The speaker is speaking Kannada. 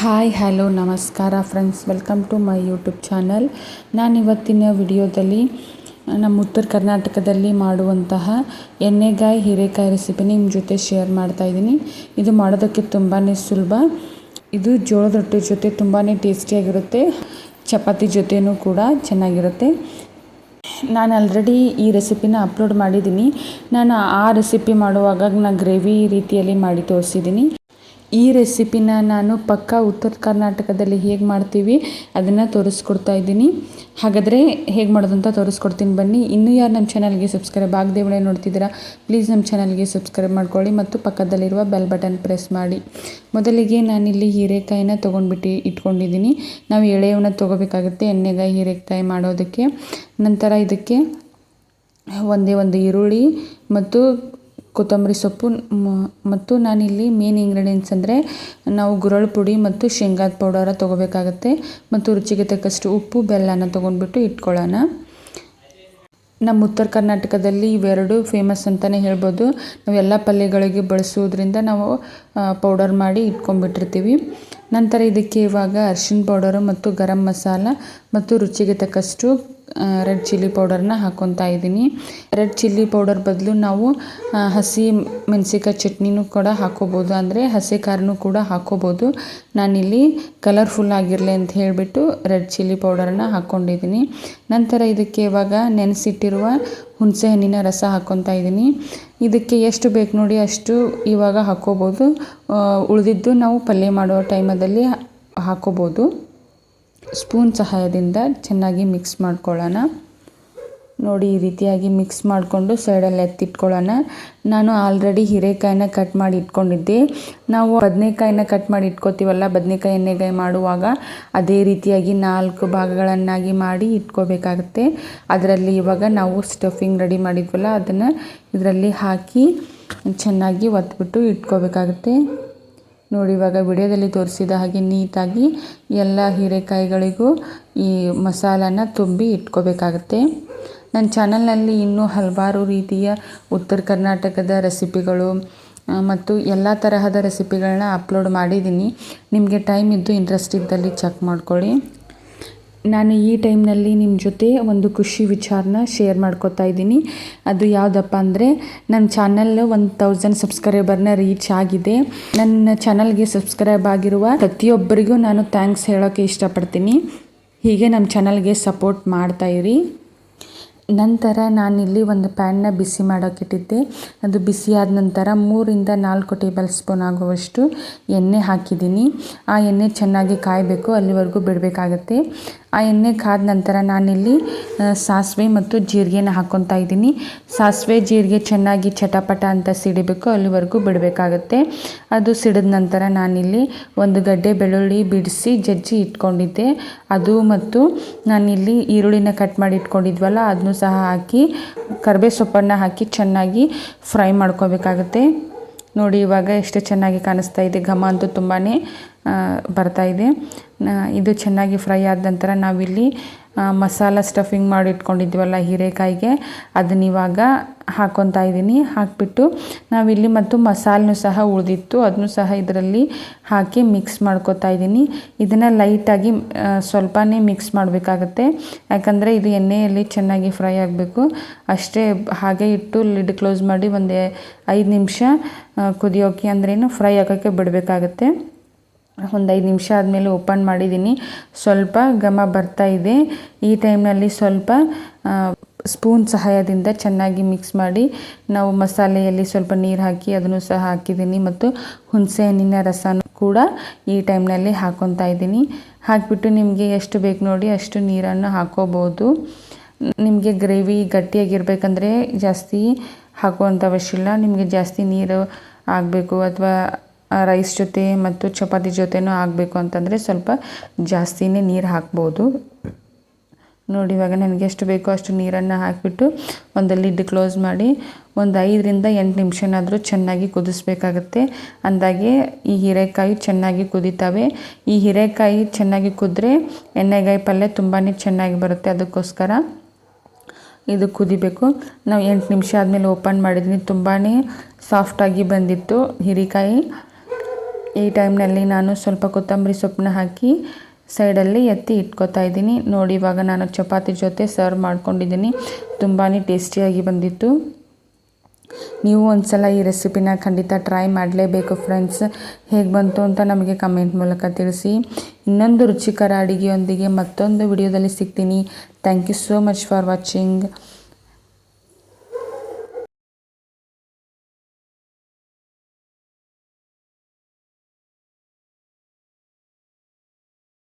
ಹಾಯ್, ಹಲೋ, ನಮಸ್ಕಾರ friends welcome to my YouTube channel ನಾನು ಇವತ್ತಿನ ವಿಡಿಯೋದಲ್ಲಿ ನಮ್ಮ ಉತ್ತರ ಕರ್ನಾಟಕದಲ್ಲಿ ಮಾಡುವಂತಹ ಎಣ್ಣೆಗಾಯಿ ಹೀರೆಕಾಯಿ ರೆಸಿಪಿ ನಿಮ್ಮ ಜೊತೆ ಶೇರ್ ಮಾಡ್ತಾ ಇದ್ದೀನಿ. ಇದು ಮಾಡೋದಕ್ಕೆ ತುಂಬಾ ಸುಲಭ. ಇದು ಜೋಳದ ರೊಟ್ಟಿ ಜೊತೆ ತುಂಬಾ ಟೇಸ್ಟಿಯಾಗಿರುತ್ತೆ ಚಪಾತಿ ಜೊತೆಯೂ ಕೂಡ ಚೆನ್ನಾಗಿರುತ್ತೆ. ನಾನು ಆಲ್ರೆಡಿ ಈ ರೆಸಿಪಿನ ಅಪ್ಲೋಡ್ ಮಾಡಿದ್ದೀನಿ. ನಾನು ಆ ರೆಸಿಪಿ ಮಾಡುವಾಗ ನಾನು ಗ್ರೇವಿ ರೀತಿಯಲ್ಲಿ ಮಾಡಿ ತೋರಿಸಿದ್ದೀನಿ. ಈ ರೆಸಿಪಿನ ನಾನು ಪಕ್ಕ ಉತ್ತರ ಕರ್ನಾಟಕದಲ್ಲಿ ಹೇಗೆ ಮಾಡ್ತೀವಿ ಅದನ್ನು ತೋರಿಸ್ಕೊಡ್ತಾ ಇದ್ದೀನಿ. ಹಾಗಾದರೆ ಹೇಗೆ ಮಾಡೋದು ಅಂತ ತೋರಿಸ್ಕೊಡ್ತೀನಿ ಬನ್ನಿ. ಇನ್ನೂ ಯಾರು ನಮ್ಮ ಚಾನಲ್ಗೆ ಸಬ್ಸ್ಕ್ರೈಬ್ ಆಗದೆ ಒಳ್ಳೆ ನೋಡ್ತಿದ್ದೀರಾ, ಪ್ಲೀಸ್ ನಮ್ಮ ಚಾನಲ್ಗೆ ಸಬ್ಸ್ಕ್ರೈಬ್ ಮಾಡ್ಕೊಳ್ಳಿ ಮತ್ತು ಪಕ್ಕದಲ್ಲಿರುವ ಬೆಲ್ ಬಟನ್ ಪ್ರೆಸ್ ಮಾಡಿ. ಮೊದಲಿಗೆ ನಾನಿಲ್ಲಿ ಹೀರೆಕಾಯಿನ ತೊಗೊಂಡ್ಬಿಟ್ಟು ಇಟ್ಕೊಂಡಿದ್ದೀನಿ. ನಾವು ಎಳೆಯವನ್ನ ತೊಗೋಬೇಕಾಗುತ್ತೆ, ಎಣ್ಣೆಗಾಯಿ ಹೀರೆಕಾಯಿ ಮಾಡೋದಕ್ಕೆ. ನಂತರ ಇದಕ್ಕೆ ಒಂದೇ ಒಂದು ಈರುಳ್ಳಿ ಮತ್ತು ಕೊತ್ತಂಬರಿ ಸೊಪ್ಪು ಮತ್ತು ನಾನಿಲ್ಲಿ ಮೇನ್ ಇಂಗ್ರೀಡಿಯೆಂಟ್ಸ್ ಅಂದರೆ ನಾವು ಗುರಳ್ ಪುಡಿ ಮತ್ತು ಶೇಂಗಾದ ಪೌಡರ ತೊಗೋಬೇಕಾಗತ್ತೆ ಮತ್ತು ರುಚಿಗೆ ತಕ್ಕಷ್ಟು ಉಪ್ಪು, ಬೆಲ್ಲನ ತೊಗೊಂಡ್ಬಿಟ್ಟು ಇಟ್ಕೊಳ್ಳೋಣ. ನಮ್ಮ ಉತ್ತರ ಕರ್ನಾಟಕದಲ್ಲಿ ಇವೆರಡು ಫೇಮಸ್ ಅಂತಲೇ ಹೇಳ್ಬೋದು. ನಾವು ಎಲ್ಲ ಪಲ್ಯಗಳಿಗೆ ಬಳಸೋದ್ರಿಂದ ನಾವು ಪೌಡರ್ ಮಾಡಿ ಇಟ್ಕೊಂಡ್ಬಿಟ್ಟಿರ್ತೀವಿ. ನಂತರ ಇದಕ್ಕೆ ಇವಾಗ ಅರ್ಶಿನ ಪೌಡರು ಮತ್ತು ಗರಂ ಮಸಾಲ ಮತ್ತು ರುಚಿಗೆ ತಕ್ಕಷ್ಟು ರೆಡ್ ಚಿಲ್ಲಿ ಪೌಡರ್ನ ಹಾಕ್ಕೊತಾ ಇದ್ದೀನಿ. ರೆಡ್ ಚಿಲ್ಲಿ ಪೌಡರ್ ಬದಲು ನಾವು ಹಸಿ ಮೆಣಸಿಕಾಯಿ ಚಟ್ನಿನೂ ಕೂಡ ಹಾಕೋಬೋದು. ಅಂದರೆ ಹಸಿ ಖಾರನೂ ಕೂಡ ಹಾಕೋಬೋದು. ನಾನಿಲ್ಲಿ ಕಲರ್ಫುಲ್ ಆಗಿರಲಿ ಅಂತ ಹೇಳಿಬಿಟ್ಟು ರೆಡ್ ಚಿಲ್ಲಿ ಪೌಡರನ್ನ ಹಾಕ್ಕೊಂಡಿದ್ದೀನಿ ನಂತರ ಇದಕ್ಕೆ ಇವಾಗ ನೆನೆಸಿಟ್ಟಿರುವ ಹುಣಸೆ ಹಣ್ಣಿನ ರಸ ಹಾಕ್ಕೊತಾ ಇದ್ದೀನಿ. ಇದಕ್ಕೆ ಎಷ್ಟು ಬೇಕು ನೋಡಿ ಅಷ್ಟು ಇವಾಗ ಹಾಕ್ಕೋಬೋದು ಉಳಿದಿದ್ದು ನಾವು ಪಲ್ಯ ಮಾಡೋ ಟೈಮದಲ್ಲಿ ಹಾಕ್ಕೋಬೋದು ಸ್ಪೂನ್ ಸಹಾಯದಿಂದ ಚೆನ್ನಾಗಿ ಮಿಕ್ಸ್ ಮಾಡ್ಕೊಳ್ಳೋಣ. ನೋಡಿ ಈ ರೀತಿಯಾಗಿ ಮಿಕ್ಸ್ ಮಾಡಿಕೊಂಡು ಸೈಡಲ್ಲಿ ಎತ್ತಿಟ್ಕೊಳ್ಳೋಣ. ನಾನು ಆಲ್ರೆಡಿ ಹೀರೆಕಾಯಿನ ಕಟ್ ಮಾಡಿ ಇಟ್ಕೊಂಡಿದ್ದೆ. ನಾವು ಬದನೆಕಾಯಿನ ಕಟ್ ಮಾಡಿ ಇಟ್ಕೋತೀವಲ್ಲ, ಬದನೆಕಾಯಿ ಎಣ್ಣೆಗಾಯಿ ಮಾಡುವಾಗ ಅದೇ ರೀತಿಯಾಗಿ ನಾಲ್ಕು ಭಾಗಗಳನ್ನಾಗಿ ಮಾಡಿ ಇಟ್ಕೋಬೇಕಾಗುತ್ತೆ. ಅದರಲ್ಲಿ ಇವಾಗ ನಾವು ಸ್ಟಫಿಂಗ್ ರೆಡಿ ಮಾಡಿದ್ವಲ್ಲ, ಅದನ್ನು ಇದರಲ್ಲಿ ಹಾಕಿ ಚೆನ್ನಾಗಿ ಒತ್ಬಿಟ್ಟು ಇಟ್ಕೋಬೇಕಾಗುತ್ತೆ. ನೋಡಿ ಇವಾಗ ವಿಡಿಯೋದಲ್ಲಿ ತೋರಿಸಿದ ಹಾಗೆ ನೀಟಾಗಿ ಎಲ್ಲ ಹೀರೆಕಾಯಿಗಳಿಗೂ ಈ ಮಸಾಲನ ತುಂಬಿ ಇಟ್ಕೋಬೇಕಾಗತ್ತೆ. ನನ್ನ ಚಾನಲ್ನಲ್ಲಿ ಇನ್ನೂ ಹಲವಾರು ರೀತಿಯ ಉತ್ತರ ಕರ್ನಾಟಕದ ರೆಸಿಪಿಗಳು ಮತ್ತು ಎಲ್ಲ ತರಹದ ರೆಸಿಪಿಗಳನ್ನ ಅಪ್ಲೋಡ್ ಮಾಡಿದ್ದೀನಿ. ನಿಮಗೆ ಟೈಮ್ ಇದ್ದು ಇಂಟ್ರೆಸ್ಟ್ ಇದ್ದಲ್ಲಿ ಚೆಕ್ ಮಾಡ್ಕೊಳ್ಳಿ. ನಾನು ಈ ಟೈಮ್ನಲ್ಲಿ ನಿಮ್ಮ ಜೊತೆ ಒಂದು ಖುಷಿ ವಿಚಾರನ ಶೇರ್ ಮಾಡ್ಕೋತಾ ಇದ್ದೀನಿ. ಅದು ಯಾವುದಪ್ಪ ಅಂದರೆ, ನನ್ನ ಚಾನಲ್ ಒಂದು ತೌಸಂಡ್ ಸಬ್ಸ್ಕ್ರೈಬರ್ನ ರೀಚ್ ಆಗಿದೆ. ನನ್ನ ಚಾನಲ್ಗೆ ಸಬ್ಸ್ಕ್ರೈಬ್ ಆಗಿರುವ ಪ್ರತಿಯೊಬ್ಬರಿಗೂ ನಾನು ಥ್ಯಾಂಕ್ಸ್ ಹೇಳೋಕ್ಕೆ ಇಷ್ಟಪಡ್ತೀನಿ. ಹೀಗೆ ನಮ್ಮ ಚಾನಲ್ಗೆ ಸಪೋರ್ಟ್ ಮಾಡ್ತಾಯಿರಿ ನಂತರ ನಾನಿಲ್ಲಿ ಒಂದು ಪ್ಯಾನ್ನ ಬಿಸಿ ಮಾಡೋಕ್ಕಿಟ್ಟಿದ್ದೆ ಅದು ಬಿಸಿ ಆದ ನಂತರ ಮೂರಿಂದ ನಾಲ್ಕು ಟೇಬಲ್ ಸ್ಪೂನ್ ಆಗುವಷ್ಟು ಎಣ್ಣೆ ಹಾಕಿದ್ದೀನಿ. ಆ ಎಣ್ಣೆ ಚೆನ್ನಾಗಿ ಕಾಯಬೇಕು, ಅಲ್ಲಿವರೆಗೂ ಬಿಡಬೇಕಾಗತ್ತೆ. ಆ ಎಣ್ಣೆ ಕಾದ ನಂತರ ನಾನಿಲ್ಲಿ ಸಾಸಿವೆ ಮತ್ತು ಜೀರಿಗೆನ ಹಾಕ್ಕೊತಾ ಇದ್ದೀನಿ. ಸಾಸಿವೆ, ಜೀರಿಗೆ ಚೆನ್ನಾಗಿ ಚಟಪಟ ಅಂತ ಸಿಡಿಬೇಕು, ಅಲ್ಲಿವರೆಗೂ ಬಿಡಬೇಕಾಗತ್ತೆ. ಅದು ಸಿಡಿದ ನಂತರ ನಾನಿಲ್ಲಿ ಒಂದು ಗಡ್ಡೆ ಬೆಳ್ಳುಳ್ಳಿ ಬಿಡಿಸಿ ಜಜ್ಜಿ ಇಟ್ಕೊಂಡಿದ್ದೆ. ಅದು ಮತ್ತು ನಾನಿಲ್ಲಿ ಈರುಳ್ಳಿನ ಕಟ್ ಮಾಡಿ ಇಟ್ಕೊಂಡಿದ್ವಲ್ಲ, ಅದನ್ನು ಸಹ ಹಾಕಿ ಕರಿಬೇವು ಸೊಪ್ಪನ್ನು ಹಾಕಿ ಚೆನ್ನಾಗಿ ಫ್ರೈ ಮಾಡ್ಕೋಬೇಕಾಗತ್ತೆ. ನೋಡಿ, ಇವಾಗ ಎಷ್ಟು ಚೆನ್ನಾಗಿ ಕಾಣಿಸ್ತಾ ಇದೆ, ಘಮ ಅಂತೂ ತುಂಬಾ ಬರ್ತಾ ಇದೆ. ಇದು ಚೆನ್ನಾಗಿ ಫ್ರೈ ಆದ ನಂತರ ನಾವಿಲ್ಲಿ ಮಸಾಲ ಸ್ಟಫಿಂಗ್ ಮಾಡಿ ಇಟ್ಕೊಂಡಿದ್ವಲ್ಲ ಹೀರೆಕಾಯಿಗೆ, ಅದನ್ನ ಇವಾಗ ಹಾಕ್ಕೊತಾ ಇದ್ದೀನಿ ಹಾಕಿಬಿಟ್ಟು ನಾವಿಲ್ಲಿ ಮತ್ತು ಮಸಾಲೂ ಸಹ ಉಳಿದಿತ್ತು. ಅದನ್ನು ಸಹ ಇದರಲ್ಲಿ ಹಾಕಿ ಮಿಕ್ಸ್ ಮಾಡ್ಕೊತಾ ಇದ್ದೀನಿ ಇದನ್ನು ಲೈಟಾಗಿ ಸ್ವಲ್ಪನೇ ಮಿಕ್ಸ್ ಮಾಡಬೇಕಾಗತ್ತೆ. ಯಾಕಂದರೆ ಇದು ಎಣ್ಣೆಯಲ್ಲಿ ಚೆನ್ನಾಗಿ ಫ್ರೈ ಆಗಬೇಕು. ಅಷ್ಟೇ, ಹಾಗೆ ಇಟ್ಟು ಲಿಡ್ ಕ್ಲೋಸ್ ಮಾಡಿ ಒಂದು ಐದು ನಿಮಿಷ ಕುದಿಯೋಕೆ ಅಂದ್ರೇನು ಫ್ರೈ ಹಾಕೋಕ್ಕೆ ಬಿಡಬೇಕಾಗತ್ತೆ. ಒಂದು ಐದು ನಿಮಿಷ ಆದಮೇಲೆ ಓಪನ್ ಮಾಡಿದ್ದೀನಿ. ಸ್ವಲ್ಪ ಘಮ ಬರ್ತಾ ಇದೆ. ಈ ಟೈಮ್ನಲ್ಲಿ ಸ್ವಲ್ಪ ಸ್ಪೂನ್ ಸಹಾಯದಿಂದ ಚೆನ್ನಾಗಿ ಮಿಕ್ಸ್ ಮಾಡಿ ನಾವು ಮಸಾಲೆಯಲ್ಲಿ ಸ್ವಲ್ಪ ನೀರು ಹಾಕಿ ಅದನ್ನು ಸಹ ಹಾಕಿದ್ದೀನಿ ಮತ್ತು ಹುಣಸೆ ಹಣ್ಣಿನ ರಸನೂ ಕೂಡ ಈ ಟೈಮ್ನಲ್ಲಿ ಹಾಕೊತಾ ಇದ್ದೀನಿ. ಹಾಕಿಬಿಟ್ಟು ನಿಮಗೆ ಎಷ್ಟು ಬೇಕು ನೋಡಿ ಅಷ್ಟು ನೀರನ್ನು ಹಾಕೋಬೋದು. ನಿಮಗೆ ಗ್ರೇವಿ ಗಟ್ಟಿಯಾಗಿರ್ಬೇಕಂದ್ರೆ ಜಾಸ್ತಿ ಹಾಕುವಂಥ ಅವಶ್ಯ ಇಲ್ಲ. ನಿಮಗೆ ಜಾಸ್ತಿ ನೀರು ಆಗಬೇಕು ಅಥವಾ ರೈಸ್ ಜೊತೆ ಮತ್ತು ಚಪಾತಿ ಜೊತೆನೂ ಆಗಬೇಕು ಅಂತಂದರೆ ಸ್ವಲ್ಪ ಜಾಸ್ತಿನೇ ನೀರು ಹಾಕ್ಬೋದು. ನೋಡಿ, ಇವಾಗ ನನಗೆ ಎಷ್ಟು ಬೇಕೋ ಅಷ್ಟು ನೀರನ್ನು ಹಾಕಿಬಿಟ್ಟು ಒಂದು ಲಿಡ್ ಕ್ಲೋಸ್ ಮಾಡಿ ಒಂದು ಐದರಿಂದ ಎಂಟು ನಿಮಿಷನಾದರೂ ಚೆನ್ನಾಗಿ ಕುದಿಸ್ಬೇಕಾಗತ್ತೆ. ಅಂದಾಗೆ ಈ ಹೀರೆಕಾಯಿ ಚೆನ್ನಾಗಿ ಕುದಿತಾವೆ. ಈ ಹೀರೆಕಾಯಿ ಚೆನ್ನಾಗಿ ಕುದ್ರೆ ಎಣ್ಣೆಗಾಯಿ ಪಲ್ಯ ತುಂಬಾ ಚೆನ್ನಾಗಿ ಬರುತ್ತೆ. ಅದಕ್ಕೋಸ್ಕರ ಇದು ಕುದಿಬೇಕು. ನಾವು ಎಂಟು ನಿಮಿಷ ಆದಮೇಲೆ ಓಪನ್ ಮಾಡಿದ್ವಿ. ತುಂಬಾ ಸಾಫ್ಟಾಗಿ ಬಂದಿತ್ತು ಹೀರೆಕಾಯಿ. ಈ ಟೈಮ್ನಲ್ಲಿ ನಾನು ಸ್ವಲ್ಪ ಕೊತ್ತಂಬರಿ ಸೊಪ್ಪನ್ನ ಹಾಕಿ ಸೈಡಲ್ಲಿ ಎತ್ತಿ ಇಟ್ಕೊತಾ ಇದ್ದೀನಿ. ನೋಡಿ, ಇವಾಗ ನಾನು ಚಪಾತಿ ಜೊತೆ ಸರ್ವ್ ಮಾಡ್ಕೊಂಡಿದ್ದೀನಿ. ತುಂಬಾ ಟೇಸ್ಟಿಯಾಗಿ ಬಂದಿತ್ತು. ನೀವು ಒಂದ್ಸಲ ಈ ರೆಸಿಪಿನ ಖಂಡಿತ ಟ್ರೈ ಮಾಡಲೇಬೇಕು ಫ್ರೆಂಡ್ಸ್. ಹೇಗೆ ಬಂತು ಅಂತ ನಮಗೆ ಕಮೆಂಟ್ ಮೂಲಕ ತಿಳಿಸಿ. ಇನ್ನೊಂದು ರುಚಿಕರ ಅಡುಗೆಯೊಂದಿಗೆ ಮತ್ತೊಂದು ವಿಡಿಯೋದಲ್ಲಿ ಸಿಗ್ತೀನಿ. Thank you so much for watching.